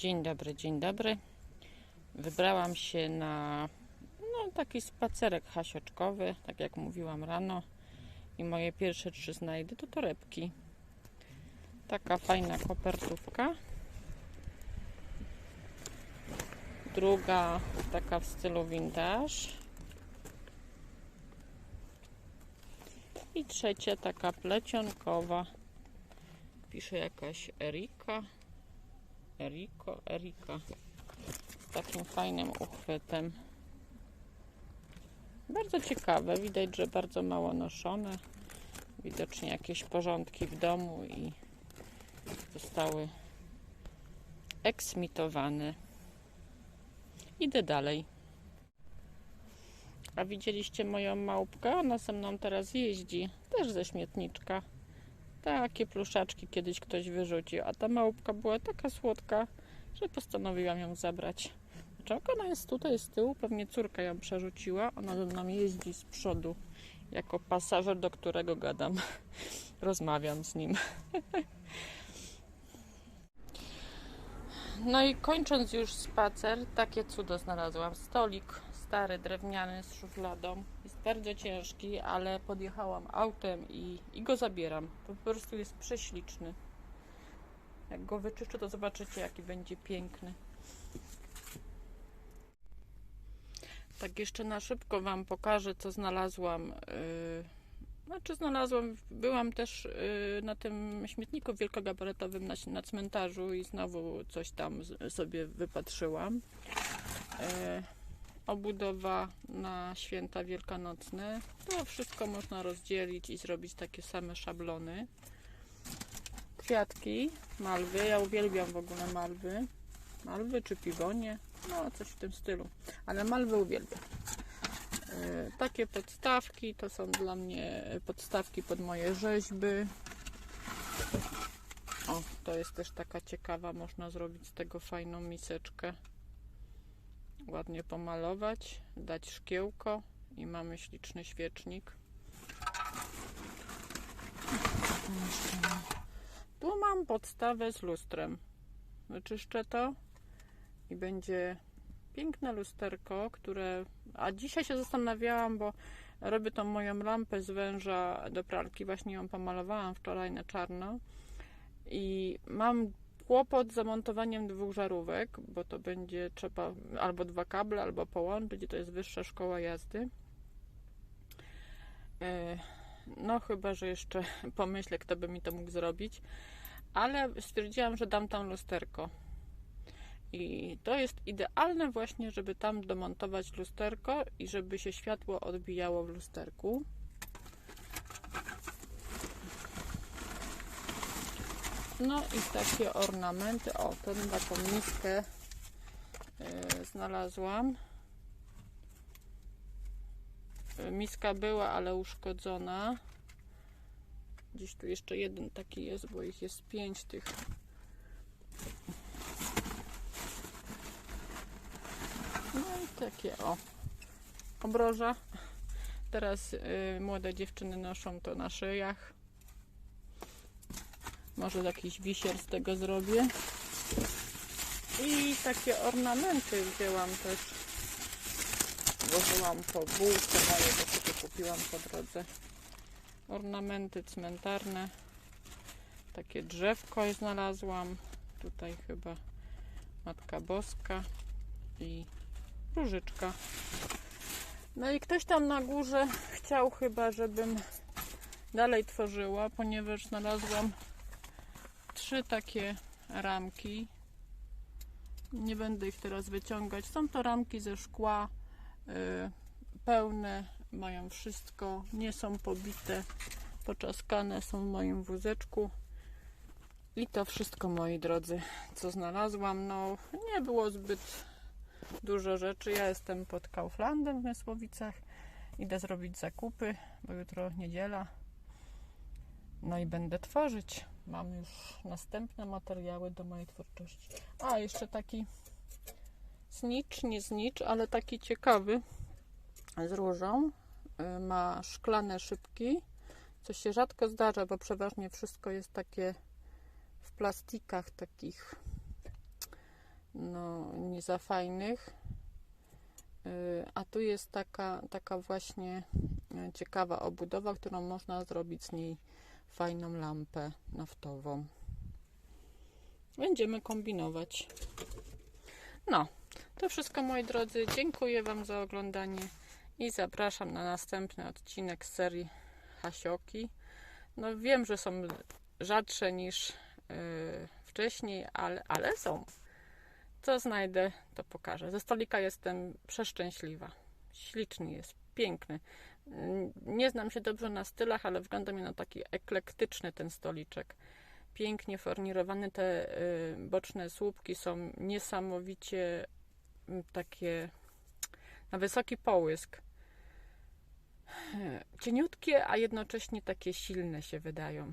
Dzień dobry, dzień dobry. Wybrałam się na no, taki spacerek hasioczkowy, tak jak mówiłam rano. I moje pierwsze trzy znajdy to torebki. Taka fajna kopertówka. Druga taka w stylu vintage. I trzecia taka plecionkowa. Pisze jakaś Erika. Eriko, Erika. Z takim fajnym uchwytem. Bardzo ciekawe. Widać, że bardzo mało noszone. Widocznie jakieś porządki w domu i zostały eksmitowane. Idę dalej. A widzieliście moją małpkę? Ona ze mną teraz jeździ. Też ze śmietniczka. Takie pluszaczki kiedyś ktoś wyrzucił, a ta małpka była taka słodka, że postanowiłam ją zabrać. Dlaczego ona jest tutaj z tyłu? Pewnie córka ją przerzuciła. Ona ze mną jeździ z przodu, jako pasażer, do którego gadam. Rozmawiam z nim. No i kończąc już spacer, takie cudo znalazłam. Stolik stary, drewniany z szufladą. Jest bardzo ciężki, ale podjechałam autem i, i go zabieram. Po prostu jest prześliczny. Jak go wyczyszczę, to zobaczycie, jaki będzie piękny. Tak jeszcze na szybko Wam pokażę, co znalazłam. Yy, znaczy znalazłam, byłam też yy, na tym śmietniku wielkogabarytowym na, na cmentarzu i znowu coś tam sobie wypatrzyłam. Obudowa na święta wielkanocne. To wszystko można rozdzielić i zrobić takie same szablony. Kwiatki, malwy. Ja uwielbiam w ogóle malwy. Malwy czy piwonie. No, coś w tym stylu. Ale malwy uwielbiam. Yy, takie podstawki to są dla mnie podstawki pod moje rzeźby. O, to jest też taka ciekawa. Można zrobić z tego fajną miseczkę ładnie pomalować, dać szkiełko i mamy śliczny świecznik. Tu mam podstawę z lustrem. Wyczyszczę to i będzie piękne lusterko, które... A dzisiaj się zastanawiałam, bo robię tą moją lampę z węża do pralki. Właśnie ją pomalowałam wczoraj na czarno. I mam kłopot z zamontowaniem dwóch żarówek, bo to będzie trzeba albo dwa kable, albo połączyć. To jest wyższa szkoła jazdy. No, chyba, że jeszcze pomyślę, kto by mi to mógł zrobić, ale stwierdziłam, że dam tam lusterko. I to jest idealne właśnie, żeby tam domontować lusterko i żeby się światło odbijało w lusterku. No i takie ornamenty. O, ten taką miskę yy, znalazłam. Miska była, ale uszkodzona. Gdzieś tu jeszcze jeden taki jest, bo ich jest pięć tych. No i takie o obroża. Teraz yy, młode dziewczyny noszą to na szyjach. Może jakiś wisier z tego zrobię. I takie ornamenty wzięłam też. Włożyłam po bułce moje, bo sobie kupiłam po drodze. Ornamenty cmentarne. Takie drzewko znalazłam. Tutaj chyba Matka Boska i różyczka. No i ktoś tam na górze chciał chyba, żebym dalej tworzyła, ponieważ znalazłam trzy takie ramki. Nie będę ich teraz wyciągać. Są to ramki ze szkła, yy, pełne, mają wszystko, nie są pobite, poczaskane są w moim wózeczku. I to wszystko, moi drodzy, co znalazłam. No, nie było zbyt dużo rzeczy. Ja jestem pod Kauflandem w Mysłowicach. Idę zrobić zakupy, bo jutro niedziela. No i będę tworzyć. Mam już następne materiały do mojej twórczości. A, jeszcze taki znicz, nie znicz, ale taki ciekawy z różą. Y, ma szklane szybki, co się rzadko zdarza, bo przeważnie wszystko jest takie w plastikach takich no, nie za fajnych. Y, A tu jest taka, taka właśnie ciekawa obudowa, którą można zrobić z niej fajną lampę naftową. Będziemy kombinować. No, to wszystko moi drodzy. Dziękuję Wam za oglądanie i zapraszam na następny odcinek serii Hasioki. No wiem, że są rzadsze niż yy, wcześniej, ale, ale są. Co znajdę, to pokażę. Ze stolika jestem przeszczęśliwa. Śliczny jest, piękny. Nie znam się dobrze na stylach, ale wygląda mi na taki eklektyczny ten stoliczek. Pięknie fornirowany. Te yy, boczne słupki są niesamowicie takie na wysoki połysk. Cieniutkie, a jednocześnie takie silne się wydają.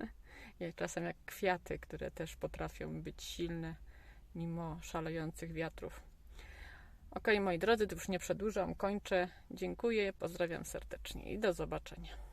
Jak Czasem jak kwiaty, które też potrafią być silne mimo szalejących wiatrów. Ok, moi drodzy, to już nie przedłużam, kończę. Dziękuję, pozdrawiam serdecznie i do zobaczenia.